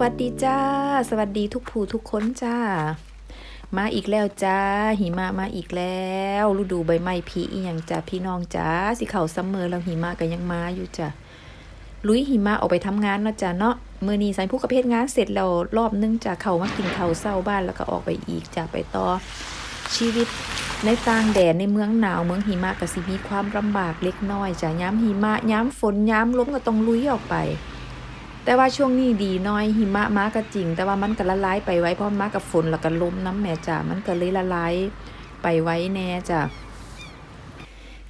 วัสดีจ้า สวัสดีทุกผู้ทุกคนจ้า มาอีกแล้วจ้า หิมะมาอีกแล้ว ฤดูใบไม้ผลิอีหยังจ้าพี่น้องจ้าสิเขาซัมเมอร์แล้วหิมะก็ยังมาอยู่จ้าลุยหิมะออกไปทำงานเนาะจ้าเนาะมื้อนี้สันผู้กับเพศงานเสร็จแล้วรอบนึงจ้าเข้ามากินเข้าวเช้าบ้านแล้วก็ออกไปอีกจ้าไปต่อชีวิตในต่างแดนในเมืองหนาวเมืองหิมะก็สิมีความลำบากเล็กน้อยจ้ะย้ำหิมะย้ำฝนย้ำลมก็ต้องลุยออกไป แต่ว่าช่วงนี้ดีน้อยหิมะมาก็จริง แต่ว่ามันก็ละลายไปไว้เพราะมากับฝนแล้วก็ลมน้ำแม่จ้ะมันก็เลยละลายไปไว้แน่จ้ะ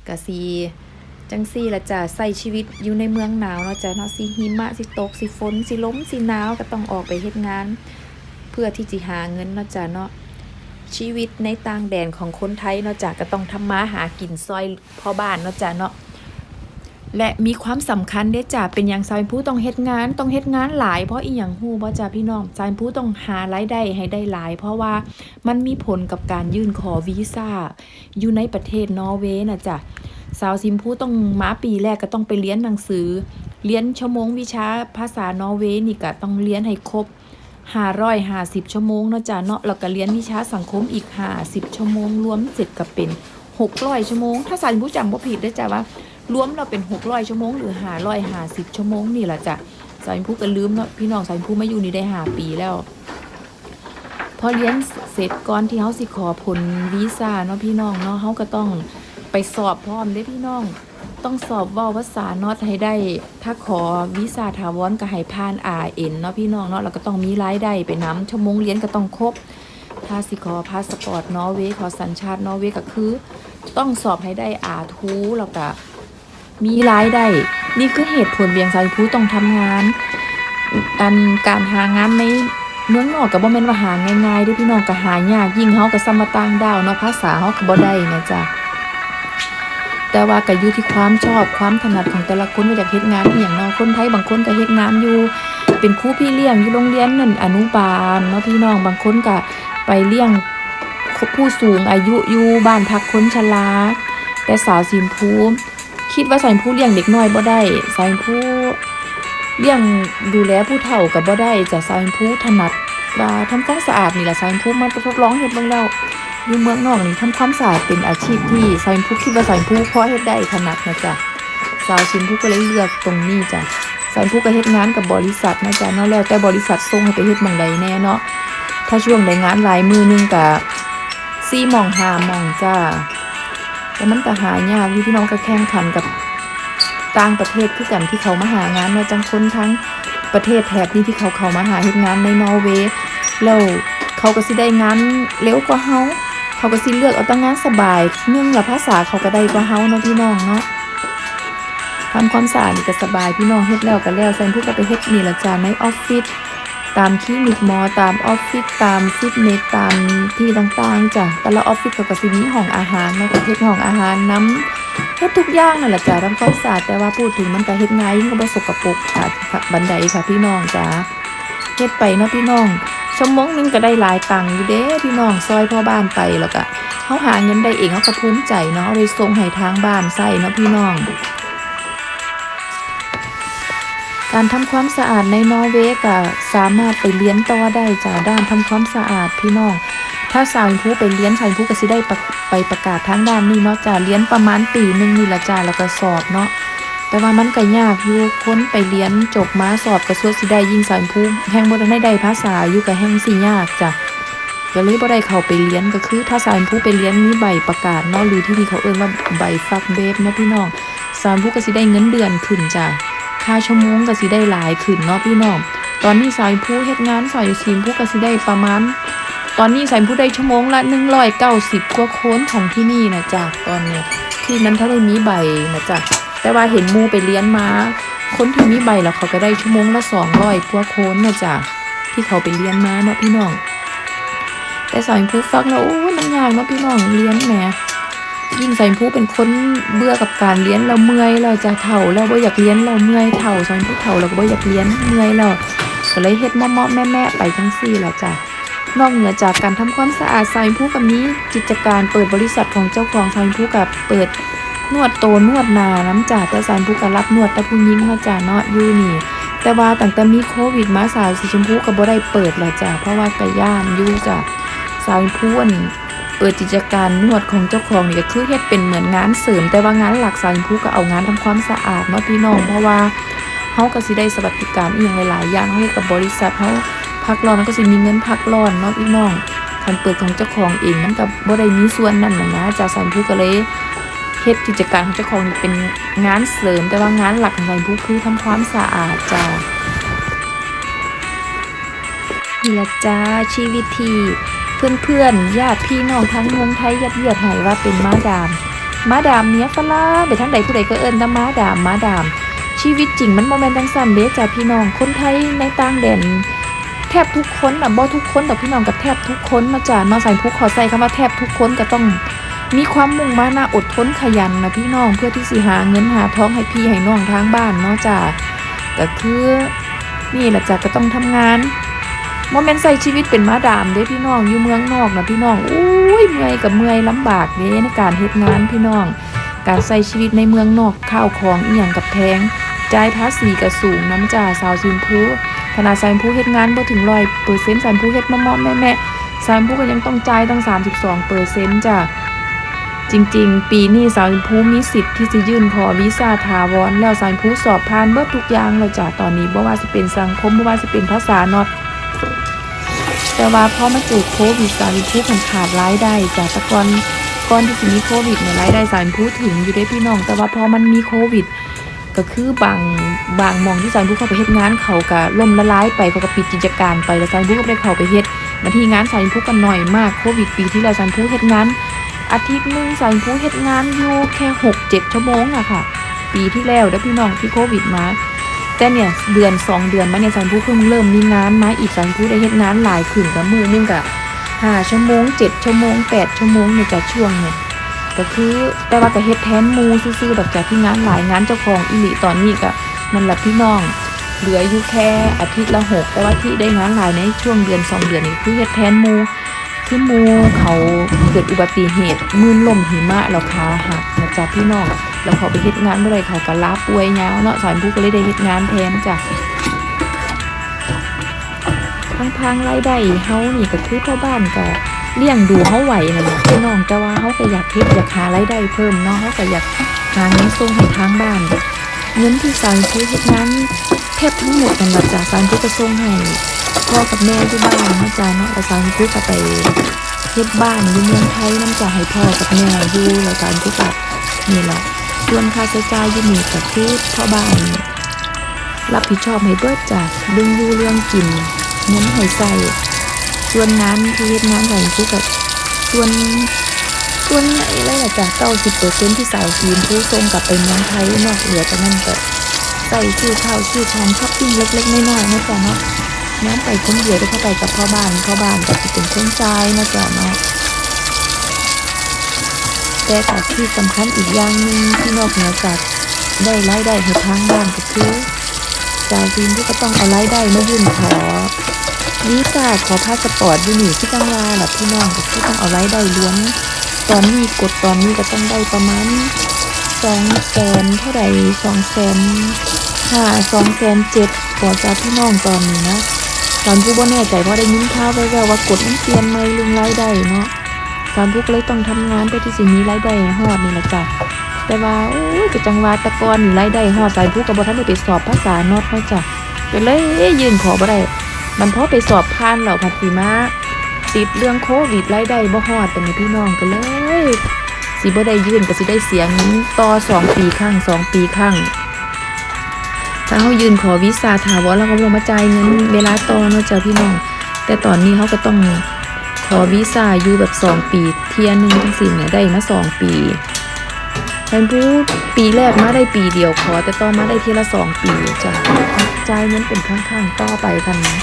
กะซีจังซี่ละจ้ะใส่ชีวิตอยู่ในเมืองหนาวเนาะจ้ะเนาะสิหิมะสิตกสิฝนสิล้มสิหนาวก็ต้องออกไปเฮ็ดงาน เพื่อที่จะหาเงินเนาะจ้ะเนาะชีวิตในต่างแดนของคนไทยเนาะจ้ะก็ต้องทำมาหากินซอยพ่อบ้านเนาะจ้ะเนาะ และมีความสำคัญเด้จ้ะเป็นอย่างสายผู้ต้องเฮ็ดงานต้องเฮ็ดงานหลายเพราะอีหยังฮู้บ่จ้ะพี่น้องสายผู้ต้องหารายได้ให้ได้หลาย เพราะว่ามันมีผลกับการยื่นขอวีซ่าอยู่ในประเทศนอร์เวย์น่ะจ้ะสาวซิมผู้ต้องมาปีแรกก็ต้องไปเรียนหนังสือ เรียนชั่วโมงวิชาภาษานอร์เวย์นี่ก็ต้องเรียนให้ครบห้าร้อยห้าสิบชั่วโมงเนาะจ้ะเนาะแล้วก็เรียนวิชาสังคมอีกห้าสิบชั่วโมงรวมเสร็จก็เป็นหกร้อยชั่วโมง ถ้าสารผู้จำบ่ผิดได้จ้ะว่า รวมเราเป็นหกร้อยชั่วโมงหรือห้าร้อยหาสิบชั่วโมงนี่แหละจ้ะสารผู้ก็ลืมเนาะพี่น้องสารผู้มาอยู่นี่ได้หาปีแล้ว พอเรียนเสร็จก่อนที่เขาสิขอผลวีซ่าเนาะพี่น้องเนาะเขาก็ต้องไปสอบพร้อมเด้พี่น้อง ต้องสอบว่าภาษานอตให้ได้ ถ้าขอวีซ่าถาวรก็ให้ผ่าน RN เนาะพี่น้องเนาะแล้วก็ต้องมีรายได้ไปน้ำชั่วโมงเรียนก็ต้องครบถ้าสิขอพาสปอร์ตนอร์เวย์ขอสัญชาตินอร์เวย์ก็คือ ต้องสอบให้ได้อาทูแล้วก็ มีรายได้นี่คือเหตุผลเบียงสายผู้ต้องทำงาน อันการหางานในเมืองนอกก็บ่แม่นว่าหาง่ายๆด้อพี่น้องก็หายากยิ่งเฮาก็สมมาต่างดาวเนาะภาษาเฮาก็บ่ได้นะจ๊ะแต่ว่าก็อยู่ที่ความชอบความถนัดของแต่ละคนว่าอยากเฮ็ดงานอหย่างเนาะคนไทยบางคนก็เฮ็ดงานอยู่ เป็นครูพี่เลี้ยงอยู่โรงเรียนนั่นอนุบาลเนาะพี่น้องบางคนก็ไปเลี้ยงผู้สูงอายุอยู่บ้านพักคนชราแต่สาวสิมพู คิดว่าสายผู้เลี้ยงเด็กน้อยบ่ได้สายผู้เลี้ยงดูแลผู้เฒ่าก็บ่ได้จะสายผู้ถนัดว่าทำความสะอาดนี่แหละสายผู้มันทดลองเฮ็ดเบิ่งแล้วอยู่เมืองนอกนี่ทำความสะอาดเป็นอาชีพที่สายผู้คิดว่าสายผู้พอเฮ็ดได้ถนัดนะจ๊ะสาวชินผู้ก็เลยเลือกตรงนี้จ้ะสายผู้ก็เฮ็ดงานกับบริษัทนะจ๊ะเนาะแล้วแต่บริษัทส่งให้ไปเฮ็ดหม่องใดแน่เนาะถ้าช่วงใดงานหลายมือนึงก็4หม่อง5หม่องจ้า แต่มันก็หายากอยู่พี่น้องก็แข่งขันกับต่างประเทศคือกันที่เขามาหางานเนาะจังคนทั้งประเทศแถบนี้ที่เขาเขามาหาเฮ็ดงานในนอร์เวย์แล้วเขาก็สิได้งานเร็วกว่าเฮาเขาก็สิเลือกเอาแต่งงานสบายเนื่องละภาษาเขาก็ได้กว่าเฮาเนาะพี่น้องเนาะทำความสะอาดก็สบายพี่น้องเฮ็ดแล้วก็แล้วแซนผู้ก็ไปเฮ็ดนี่ละจ้าในออฟฟิศ ตามคลินิกหมอตามออฟฟิศตามฟิตเนสตามที่ต่างๆจ้ะแต่ละออฟฟิศก็สิมีห้องอาหารเนาะก็เฮ็ดห้องอาหารน้ำเฮ็ดทุกอย่างนั่นแหละจ้ะทำความสะอาดแต่ว่าพูดถึงมันก็เฮ็ดง่ายยิ่งก็บ่สกปรกค่ะบันไดค่ะพี่น้องจ้าเฮ็ดไปเนาะพี่น้องชั่วโมงนึงก็ได้หลายตังค์อยู่เด้พี่น้องซอยพ่อบ้านไปแล้วก็เขาหาเงินได้เองเขาก็ภูมิใจเนาะเอาไปส่งให้ทางบ้านใส่เนาะพี่น้อง การทำความสะอาดในนอร์เวย์ก็สามารถไปเรียนต่อได้จากด้านทำความสะอาดพี่น้อง ถ้าสาวผู้ไปเรียนสาวผู้ก็สิได้ไปประกาศทางด้านนี้เนาะจ้าเรียนประมาณปีหนึ่งนี่ละจ้าแล้วก็สอบเนาะแต่ว่ามันก็ยากอยู่ค้นไปเรียนจบมาสอบกระทรวงสิได้ยิ่งสารภูมิแห่งบ่ได้ได้ภาษาอยู่กับแห่งสิยากจ้ะก็เลยบ่ได้เข้าไปเรียนก็คือ ถ้าสารภูไปเรียนมีใบประกาศเนาะหรือที่นี่เขาเอิ้นว่าใบฟักเบฟเนาะพี่น้องสารภูก็สิได้เงินเดือนขึ้นจ้ะ ค่าชั่วโมงก็สิได้หลายขึ้นเนาะพี่น้อง ตอนนี้สารภูเฮ็ดงานสายทีมผู้ก็สิได้ประมาณ ตอนนี้สารภูได้ชั่วโมงละ190กว่าคนของที่นี่นะจ้ะตอนนี้ที่นั้นถ้าได้มีใบนะจ้ะแต่ว่าเห็นมูไปเลี้ยนมาคนที่มีใบแล้วเขาก็ได้ชั่วโมงละสองร้อยกว่าโคนนะจ๊ะที่เขาไปเลี้ยนมาเนาะพี่น้องแต่สายผู้ฟังแล้วโอ้ยมันยากเนาะพี่น้องเลี้ยนแหม ยิ่งสายผู้เป็นคนเบื่อกับการเลี้ยนเราเมื่อยเราจะเถ่าเราบ่อยากเลี้ยนเราเมื่อยเถ่าสายผู้เถ่าเราก็บ่อยากเลี้ยนเมื่อยเราก็เลยเฮ็ดเมาะๆแม่ไปทั้งสี่ละจ้ะนอกเหนือจากการทำความสะอาดสายผู้กับนี้กิจการเปิดบริษัทของเจ้าของสายผู้กับเปิดนวดโตนวดนาน้ำจ่าแต่สารผู้กรับนวดแต่ผู้หญิงเขาจ่าเนาะอยู่นี่ แต่ว่าตั้งแต่มีโควิดมาสาวสีชมพูก็บ่ได้เปิดแล้วจ้ะเพราะว่าก็ย่านยู่จ้ะสาวพูอั่น เปิดกิจการนวดของเจ้าของนี่ก็คือเฮ็ดเป็นเหมือนงานเสริม แต่ว่างานหลักสาวชมพูก็เอางานทำความสะอาดเนาะพี่น้องเพราะว่าเฮาก็สิได้สวัสดิการอีหยังหลายๆอย่างเฮาเฮ็ดกับบริษัทเฮาพักร้อนก็สิมีเงินพักร้อนเนาะพี่น้องคันเปิดของเจ้าของเองมันก็บ่ได้มีส่วนนั้นน่ะนะจ้ะสาวชมพูก็เลยเฮ็ดกิจการของเจ้าของนี่เป็นงานเสริม แต่ว่างานหลักของเราผู้คือทำความสะอาดจ้านี่ละจ้าชีวิตที่ เพื่อนๆญาติพี่น้องทั้งเมืองไทยยัดเยียดให้ว่าเป็นม้าดาม ม้าดามเนี้ยฝรั่งไปทั้งใดผู้ใดก็เอิ้นแต่ม้าดามม้าดาม ชีวิตจริงมันบ่แม่นจังซั่นเด้จ้าพี่น้องคนไทยในต่างแดนแทบทุกคนนะบ่ทุกคนแต่พี่น้องกับแทบทุกคนมาจ้าเนาใส่ผู้ขอใส่คำว่าแทบทุกคนก็ต้องมีความมุ่งมั่นอดทนขยันนะพี่น้องเพื่อที่สิหาเงินหาท้องให้พี่ให้น้องทางบ้านเนาะจ้ะก็คือนี่แหละจ้ะก็ต้องทำงาน โมเมนต์ใส่ชีวิตเป็นมาดามเด้พี่น้องอยู่เมืองนอกนะพี่น้องอุ้ยเมื่อยกับเมื่อยลำบากเด้ในการเฮ็ดงานพี่น้อง การใส่ชีวิตในเมืองนอกข้าวของอีหยังกับแพงจ่ายภาษีก็สูงน้ำจ่าสาวซิมพูขนาดสาวซิมพูเฮ็ดงานบ่ถึงร้อยเปอร์เซ็นต์สาวซิมพูเฮ็ดมอมแม่ๆสาวซิมพูก็ยังต้องจ่ายตั้ง 32เปอร์เซ็นต์จ้ะจริงๆ ปีนี้สาวชมพูมีสิทธิ์ที่จะยื่นขอวีซ่าถาวรแล้วสาวชมพูสอบผ่านเบิดทุกอย่างแล้วจ้ะตอนนี้บ่ว่าสิเป็นสังคมบ่ว่าสิเป็นภาษาเนาะ แต่ว่าพอมาเจอโควิดสาวชมพูมันขาดรายได้จ้ะแต่ก่อนก่อนที่สิมีโควิดเนี่ยรายได้สาวชมพูถึงอยู่ได้พี่น้อง แต่ว่าพอมันมีโควิด ก็คือบางบางมองที่สาวชมพูเข้าไปเฮ็ดงานเขาก็ล่มละลายไปเขาก็ปิดกิจการไปแล้วสาวชมพูก็ได้เข้าไปเฮ็ดมาที่งานสาวชมพูก็น้อยมากโควิดปีที่แล้วสาวชมพูเฮ็ดงานอาทิตย์หนึ่งสายผู้เฮ็ดงานอยู่แค่หกเจ็ดชั่วโมงอะค่ะ ปีที่แล้วเด้อพี่น้องที่โควิดมา แต่เนี่ยเดือนสองเดือนมาเนี่ยสายผู้เพิ่งเริ่มมีงานมาอีกสายผู้ได้เฮ็ดงานหลายขึ้นกับมือนึงกะห้าชั่วโมงเจ็ดชั่วโมงแปดชั่วโมงเนี่ยจะช่วงเนี่ยก็คือแต่ว่าก็เฮ็ดแทนมูซื่อๆดอกจากที่งานหลายงานเจ้าของอีหลีตอนนี้ก็นั่นหละพี่น้อง เหลืออยู่แค่อาทิตย์ละหกแต่ว่าที่ได้งานหลายในช่วงเดือนสองเดือนนี้คือเฮ็ดแทนมูคือมูเขาเกิดอุบัติเหตุมื่นลมหิมะแล้วขาหักนะจ๊ะพี่น้อง แล้วเขาไปเฮ็ดงานเมื่อไรเขาก็ลาป่วยยาวเนาะสอนผู้ก็เลยได้เฮ็ดงานแทนจ้ะพังๆรายได้เฮานี่ก็คือพ่อบ้านก็เลี้ยงดูเฮาไหวนั่นแหละพี่น้องแต่ว่าเฮาก็อยากเฮ็ดอยากหารายได้เพิ่มเนาะเฮาก็อยากหาเงินส่งให้ทางบ้านเงินที่สานผู้เฮ็ดงานแทบทั้งหมดนั่นแหละจ้ะสานผู้ก็ส่งให้พ่อกับแม่ที่บ้านนะจ๊ะเนาะแล้วสารพุทธก็ไปเฮ็ดบ้านอยู่เมืองไทยน้ำจะให้พ่อกับแม่อยู่แล้วสารพุทธก็นี่แหละ ส่วนค่าใช้จ่ายอยู่นี่ก็คือพ่อบ้านรับผิดชอบให้เบิดจ้ะเรื่องอยู่เรื่องกินเงินให้ใส่ส่วนงานที่เฮ็ดงานสารพุทธก็ส่วนส่วนใหญ่เลยล่ะจ้ะ90เปอร์เซ็นที่สาวทีมผู้ส่งกลับไปเมืองไทยนอกเหลือจากนั้นก็ใส่ชื่อข้าวชื่อของช้อปปิ้งเล็กๆน้อยๆนะจ๊ะเนาะน้ำไปคนเดียวได้เข้าไปกับพ่อบ้านพ่อบ้านก็จะเป็นคนใจนะจ๊ะเนาะ แต่แต่ที่สำคัญอีกอย่างหนึ่งที่นอกเหนือจากได้รายได้ให้ทางบ้านก็คือชาวจีนที่ก็ต้องเอารายได้มายื่นขอวีซ่าขอพาสปอร์ตยูนี่ที่จังหวาหละพี่น้องก็คือต้องเอารายได้ล้วนตอนนี้กดตอนนี้ก็ต้องได้ประมาณสองแสนเท่าไหร่สองแสนห้าสองแสนเจ็ดกว่าจะพี่น้องตอนนี้นะตอนผู้บ่แน่ใจเพราะได้ยินข่าวแว่วๆว่ากฎมันเปลี่ยนใหม่เรื่องรายได้เนาะ ตอนผู้ก็เลยต้องทำงานเพื่อที่สิมีรายได้ฮอดนี่แหละจ้ะแต่ว่าโอ้ยกจังหว่าแตะกอนรายได้ฮอดสายผู้ก็บ่ทันได้ไปสอบภาษานอดเนาะจ้ะก็เลยยื่นขอบ่ได้มันพอไปสอบผ่านแล้วพัดสิมาติดเรื่องโควิดรายได้บ่ฮอดตอนนี้พี่น้องก็เลยสิบ่ได้ยื่นก็สิได้เสียงต่อสองปีครั้งสองปีครั้งถ้าเขายืนขอวีซ่าถาวรแล้วเขาบอกมาจ่ายเงินเวลาต่อเนาะจ้ะพี่น้องแต่ตอนนี้เขาก็ต้อง อวีซ่าอยู่แบบสองปี เทียหนึ่งทั้งสิ้นเนี่ยได้มาสองปีเป็นผู้ปีแรกมาได้ปีเดียวขอแต่ต่อมาได้ทีละสองปีจ้ะจ่ายเงินเป็นข้างๆต่อไปกันนะ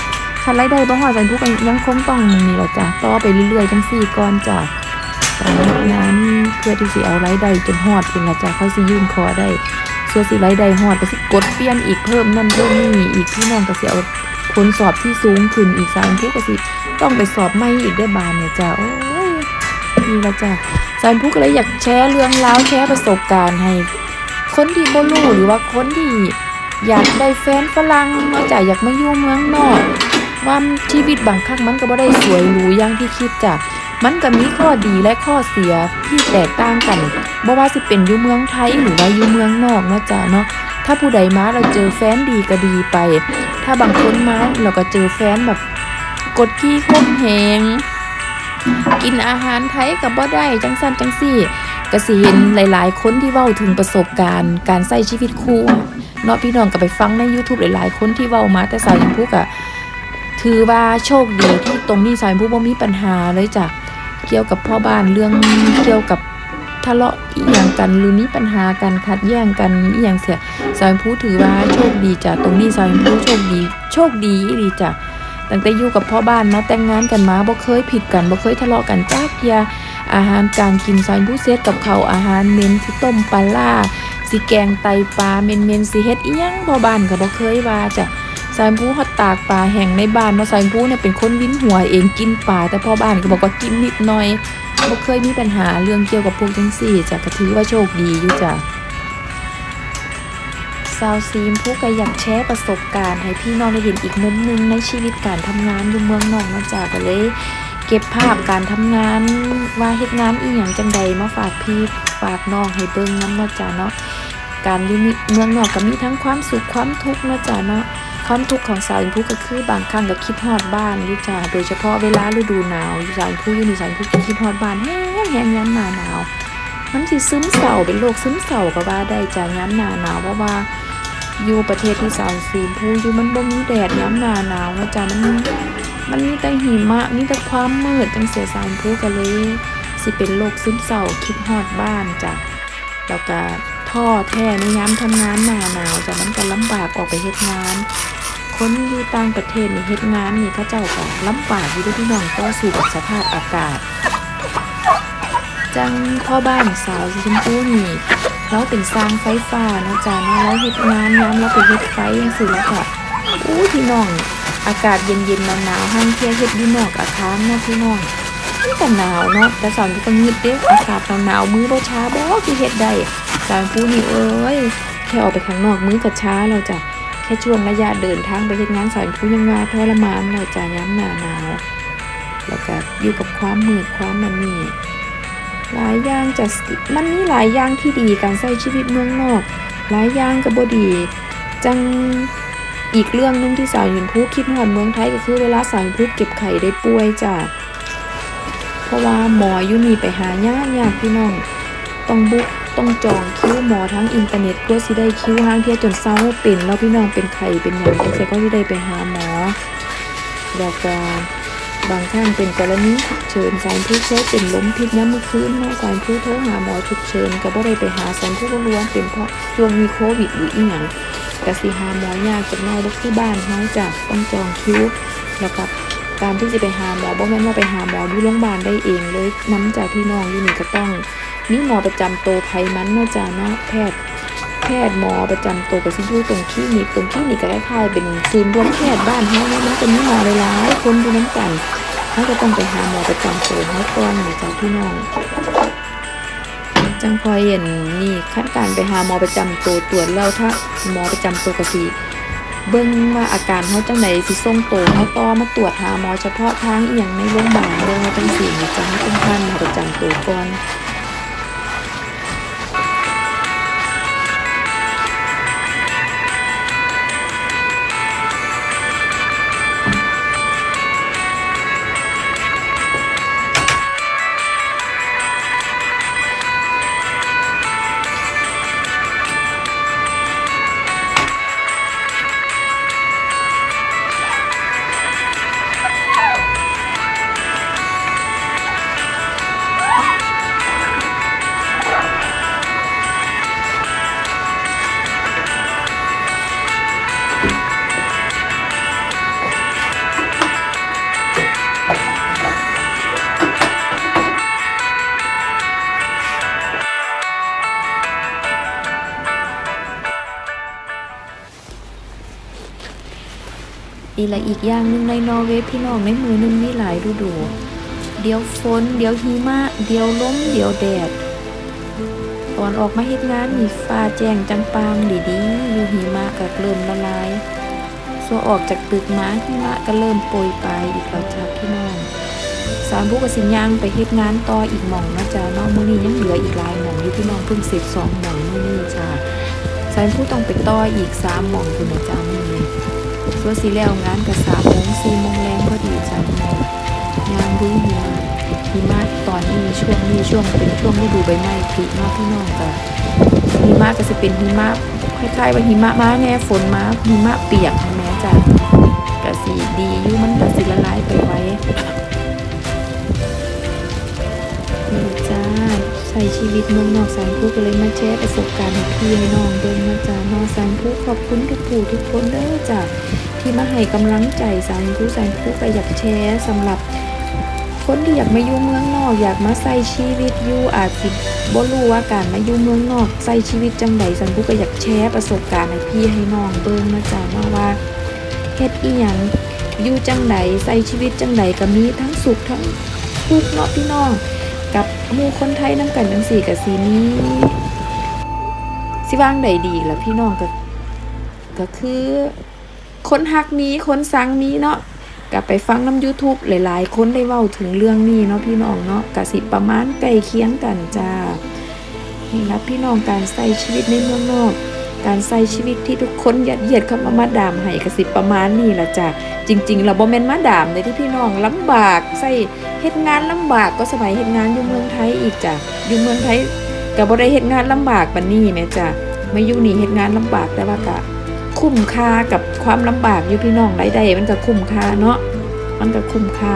คันรายได้บ่ฮอดจันผู้ก็ยังคงต้องนี่แหละจ้ะต่อไปเรื่อยๆจังซี่ก่อนจ้ะตอนนั้นเพื่อที่สิเอารายได้จนฮอดพุ่นละจ้ะค่อยสิยื่นขอได้ส่วนสิรายได้ฮอดก็สิกดเปลี่ยนอีกเพิ่มนั่นเพิ่มนี่อีกพี่น้องก็สิเอา ผลสอบที่สูงขึ้นอีกสามผู้ก็สิ ต้องไปสอบไม่อีกได้บานเนี่ยจ้ะโอ้ยนี่ละจ้ะสารผู้ก็เลยอยากแชร์เรื่องราวแชร์ประสบการณ์ให้ คนที่บ่รู้หรือว่าคนที่อยากได้แฟนฝรั่งเนาะจ้ะอยากมาอยู่เมืองนอกว่าชีวิตบางครั้งมันก็บ่ได้สวยหรูอย่างที่คิดจ้ะมันก็มีข้อดีและข้อเสียที่แตกต่างกันบ่ว่าสิเป็นอยู่เมืองไทยหรือว่าอยู่เมืองนอกเนาะจ้ะเนาะถ้าผู้ใดมาเราเจอแฟนดีก็ดีไป ถ้าบางคนมาเราก็เจอแฟนแบบกดขี้ข่มเหงกินอาหารไทยกับบ่ได้จังซั่นจังซี่ก็สิเห็นหลาย ๆ คนที่เว้าถึงประสบการณ์ การใช้ชีวิตคู่เนาะพี่น้องก็ไปฟังใน YouTube หลาย ๆ คนที่เว้ามาแต่สาวยังพูกอะถือว่าโชคดีที่ตรงนี้สาวยังพูบ่มีปัญหาเลยจ้ะเกี่ยวกับพ่อบ้านเรื่องเกี่ยวกับ ทะเลาะอีหยังกันหรือมีปัญหากันขัดแย้งกันอีหยังเสียสายังพูถือว่าโชคดีจ้ะตรงนี้สายังพูโชคดี โชคดีอีจ้ะตั้งแต่อยู่กับพ่อบ้านมาแต่งงานกันมาบ่เคยผิดกันบ่เคยทะเลาะกันจักเทียอาหารการกินซอยผู้เซตกับเขาอาหารเมนสิต้มปลาล่าสิแกงไตปลาเมนเมนสิเฮ็ดอีหยังพ่อบ้านก็บ่เคยว่าจ้ะ ซอยผู้ฮอดตากปลาแห้งในบ้านเนาะซอยผู้เนี่ยเป็นคนวินหัวเองกินปลาแต่พ่อบ้านก็บอกว่ากินนิดหน่อยบ่เคยมีปัญหาเรื่องเกี่ยวกับพวกจังซี่จ้ะก็ถือว่าโชคดีอยู่จ้ะซาวซีมผู้ก็อยากแชร์ประสบการณ์ให้พี่น้องได้เห็นอีกมุมหนึงในชีวิตการทำงานอยู่เมืองนอกนาะจ้าก็เลย เก็บภาพการทำงานว่าเฮ็ดงานอีหยังจังใดมาฝากพี่ฝากน้องให้เบิ่งนำเนาจ้าเนาะการอยู่นี่เมืองนอกก็มีทั้งความสุขความทุกข์นาะจ้าเนาะ ความทุกข์ของสาวอินผู้ก็คือบางครั้งก็คิดฮอดบ้านยู่จ้าโดยเฉพาะเวลาฤดูหนาวสาวอินผู้อยู่นี่สาวอินผู้ก็คิดฮอดบ้านแห้งแห้งยามหน้าหนาวมันสิซึมเศร้าเป็นโรคซึมเศร้าก็ว่าได้จ้ายามหน้าหนาวเพราะว่าอยู่ประเทศที่สาวสีชมพูอยู่มันบ่มีแดดย้ำหนาหนาวนะจ๊ะมันมันมีแต่หิมะมีแต่ความมืดจังเสียสาวชมพูก็เลย สิเป็นโรคซึมเศร้าคิดฮอดบ้านจ้ะแล้วก็ท่อแท้ในย้ำทำงานหนาหนาวจ้ะมันก็ลำบากออกไปเฮ็ดงาน คนอยู่ต่างประเทศนี่เฮ็ดงานนี่เขาเจ้าก็ลำบากอยู่ด้วยพี่น้องต่อสู้กับสภาพอากาศ จังพ่อบ้านสาวสีชมพูนี่เราเป็นสร้างไฟฟ้านะจ้าเนาะเราเฮ็ดงานยามเราไปเฮ็ดไฟจังซี่แล้วก็อู้พี่น้องอากาศเย็นๆหนาวๆห้างเที่ยเฮ็ดดีนอกอาคารนาะพี่น้องมันก็หนาวเนาะแต่สอนก็งึดเด้อากาศหนาวๆมือบ่ช้าบ่คือเฮ็ดได้สารผู้นี่เอ้ยแค่ออกไปข้างนอกมือก็ช้าแล้วจ้ะ ค่ช่วงระยะเดินทางไปเฮ็ดงานสอนผู้ยังว่าทรมานแล้วจ้ะยามหนาหนาว แล้วก็อยู่กับความมืดความมันนี่หลายอย่างจะมันมีหลายอย่างที่ดีการใช้ชีวิตเมืองนอก หลายอย่างก็บ่ดี จังอีกเรื่องหนึงที่สาวหยินพูคิดฮอดเมืองไทยก็คือเวลาสาวหยินพูเก็บไข่ได้ป่วยจ้ะเพราะว่าหมออยู่นี่ไปหายากยากพี่น้องต้องบุก ต้องจองคิวหมอทั้งอินเทอร์เน็ตเพื่อสิได้คิวห้างเที่ยจนเศร้าเป็นแล้วพี่น้องเป็นไข่เป็นหยังจังซี่ก็สิได้ไปหาหมอแล้วก็บางครั้งเป็นกรณีฉุกเฉินสารผู้เคยเป็นล้มพิษย้ำเมื่อคืนนาะสารผู้โทรหาหมอฉุกเฉินก็บ่ได้ไปหาสารผู้ล้วนเป็นเพราะช่วงมีโควิดหรืออีหยังก็สิหาหมอยากจักหน่อยบ่คือบ้านเฮาจ้ะต้องจองคิวแล้วก็การที่จะไปหาหมอบ่แม่นว่าไปหาหมออยู่โรงพยาบาลได้เองเลยน้ำจากพี่น้องอยู่นี่ก็ต้อง มีหมอประจำตัวไผมันเนาะจ้ะเนาะแพทย์แพทย์หมอประจำตัวก็สิอยู่ตรงคลินิกตรงคลินิกก็คล้ายๆเป็นศูนรวมแพทย์บ้านเฮาเนาะมันจะมีหมอหลายๆคนอยู่นํกันเฮาก็ต้องไปหาหมอประจำตัวเฮาก่อนนี่จ้ะพี่น้องจังพอยเห็นนี่ขั้นการไปหาหมอประจำตัวตรวจแล้วถ้าหมอประจำตัวก็สิเบิ่งว่าอาการเฮาจังไดสิส่งตัวเฮาต่อมาตรวจหาหมอเฉพาะทางอีหยังในโรงพยาบาลเด้อว่าจังซี่นี่จ้ะเฮาต้องผ่านหมอประจำตัวก่อน อีละอีกอย่างหนึ่งในนอร์เวย์พี่น้องในมือหนึ่งมีหลายฤดู เดี๋ยวฝน เดี๋ยวหิมะ เดี๋ยวลมเดี๋ยวแดดตอนออกมาเฮ็ดงานนี่ฟ้าแจ้งจังปางดีๆอยู่หิมะก็เริ่มละลายส่วออกจากตึกมาหิมะก็เริ่มโปรยปลายอีกแล้วจ้าพี่น้องสามผู้กสินย่างไปเฮ็ดงานต่ออีกหม่องนะจ้าเนาะมื้อนี้ยังเหลืออีกหลายหม่องอยู่พี่น้องเพิ่งเสร็จสองหม่องมื้อนี้จ้าสามผู้ต้องไปต่ออีกสามหม่องคุณนะจ้า มื้อนี้ส่วสิแล้วงานก็สามโมงสี่โมงแรงพอดีจ้าพี่น้องยางดูหิมะหิมะตอนนี้ช่วงนี้ช่วงเป็นช่วงฤดูใบไม้ผลิเนาะพี่น้องจ้าหิมะก็จะเป็นหิมะคล้ายๆว่าหิมะมาแน่ฝนมาหิมะเปียกแม่จ้าก็สีดีอยู่มันก็สิละลายไปไวนี่จ้าใช้ชีวิตเมืองนอกสารพูก็เลยมาแชร์ประสบการณ์ให้พี่ให้น้องเดินมาจ้านอกสารพูขอบคุณทุกผู้ทุกคนเด้อจ้า ที่มาให้กำลังใจสารพูสารพูก็อยากแชร์สำหรับ คนที่อยากมาอยู่เมืองนอก อยากมาใส่ชีวิตอยู่อาจสิบ่รู้ว่าการมาอยู่เมืองนอกใส่ชีวิตจังใดสารพูก็อยากแชร์ประสบการณ์ให้พี่ให้น้องเบิ่งนะจ้าเนาว่าเฮ็ดอีหยังอยู่จังใดใส่ชีวิตจังใดก็มีทั้งสุขทั้งทุกข์เนาะพี่น้องกับหมู่คนไทยน้ำกันจังสี่กับสีนี้สิว่างใดดีล่ะพี่น้องก็ก็คือ คนฮักนี้คนสังนี้เนาะกับไปฟังน้ำ YouTube หลายๆ คนได้เว้าถึงเรื่องนี้เนาะพี่น้องเนาะกะสิประมาณใกล้เคียงกันจ้านี่ละพี่น้องการใส่ชีวิตในเมืองนอก การใส่ชีวิตที่ทุกคนยัดเยียดเข้ามามาดามให้กะสิประมาณนี้ละจ้ะจริง ๆ เราบ่แม่นมาดามเลยที่พี่น้องลำบากใส่เฮ็ดงานลำบากก็สมัยเฮ็ดงานอยู่เมืองไทยอีกจ้ะอยู่เมืองไทยก็บ่ได้เฮ็ดงานลำบากปานนี้แม่จ้ะมาอยู่นี่เฮ็ดงานลำบากแต่ว่าก็ คุ้มค่ากับความลำบากอยู่พี่น้องรายได้มันก็คุ้มค่าเนาะมันก็คุ้มค่า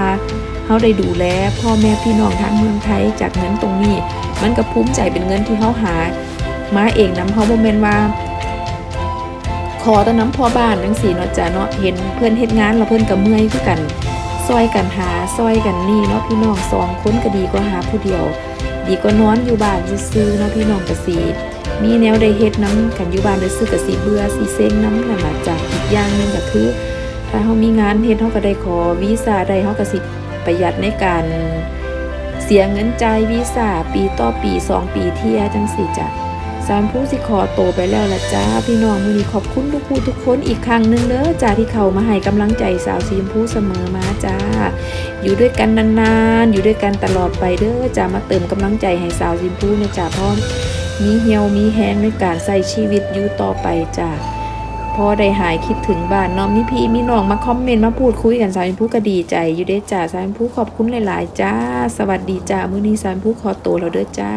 เฮาได้ดูแลพ่อแม่พี่น้องทางเมืองไทยจากเงินตรงนี้ มันก็ภูมิใจเป็นเงินที่เฮาหามาเองนำเฮาบ่แม่นว่าขอแตะน้ำพ่อบ้านจังซี่เนาะจ้ะเนาะเห็นเพื่อนเฮ็ดงานแล้วเพิ่อนก็เมื่อยคือกันซอยกันหาซอยกันนี่เนาะพี่น้องสองคนก็ดีกว่าหาผู้เดียว ดีกว่านอนอยู่บ้านซื่อเนาะพี่น้องก็สิ มีแนวได้เฮ็ดน้ำกันอยู่บ้านได้ซื้อก็สิเบื่อสิเซ็งน้ำนั่นล่ะจ้ะอีกอย่างนึงก็คือ ถ้าเฮามีงานเฮ็ดเฮาก็ได้ขอวีซ่าได้เฮาก็สิประหยัดในการเสียเงินจ่ายวีซ่าปีต่อปีสองปีเที่ยจังสี่จ้ะสามผู้สิขอโตไปแล้วละจ้า พี่น้องมือนี้ขอบคุณทุกผู้ทุกคนอีกครั้งหนึ่งเด้อจ้าที่เขามาให้กำลังใจสาวสีชมพูเสมอมาจ้า อยู่ด้วยกันนานๆ อยู่ด้วยกันตลอดไปเด้อจ้ามาเติมกำลังใจให้สาวสีชมพูนะจ้าพร้อม มีเหี่ยวมีแห้งในการใส่ชีวิตอยู่ต่อไปจ้าพอได้หายคิดถึงบ้านน้องนี่พี่มีน้องมาคอมเมนต์มาพูดคุยกันสาวชมพูก็ดีใจ อยู่เด้จ้าสาวชมพูขอบคุณหลาย ๆ จ้า สวัสดีจ้ามื้อนี้สาวชมพูขอตัวแล้วเด้อจ้า